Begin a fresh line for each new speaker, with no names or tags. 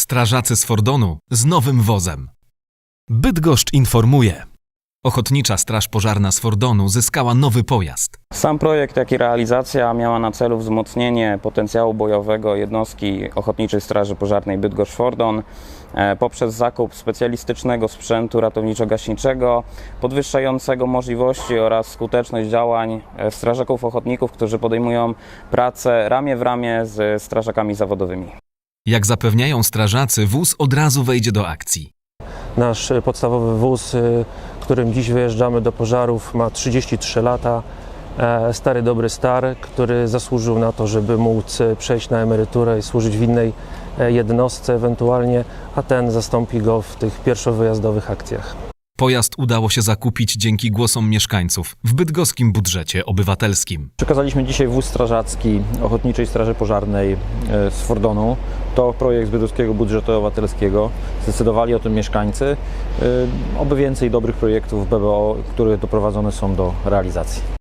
Strażacy z Fordonu z nowym wozem. Bydgoszcz informuje. Ochotnicza Straż Pożarna z Fordonu zyskała nowy pojazd.
Sam projekt, jak i realizacja miała na celu wzmocnienie potencjału bojowego jednostki Ochotniczej Straży Pożarnej Bydgoszcz-Fordon e, poprzez zakup specjalistycznego sprzętu ratowniczo-gaśniczego, podwyższającego możliwości oraz skuteczność działań e, strażaków ochotników, którzy podejmują pracę ramię w ramię z strażakami zawodowymi.
Jak zapewniają strażacy, wóz od razu wejdzie do akcji.
Nasz e, podstawowy wóz, y, którym dziś wyjeżdżamy do pożarów, ma 33 lata. E, Stary, dobry star, który zasłużył na to, żeby móc e, przejść na emeryturę i służyć w innej e, jednostce ewentualnie, a ten zastąpi go w tych pierwszowyjazdowych akcjach.
Pojazd udało się zakupić dzięki głosom mieszkańców w bydgoskim budżecie obywatelskim.
Przekazaliśmy dzisiaj wóz strażacki Ochotniczej Straży Pożarnej e, z Fordonu. To projekt z Bydgoskiego Budżetu Obywatelskiego. Zdecydowali o tym mieszkańcy. E, Oby więcej dobrych projektów BBO, które doprowadzone są do realizacji.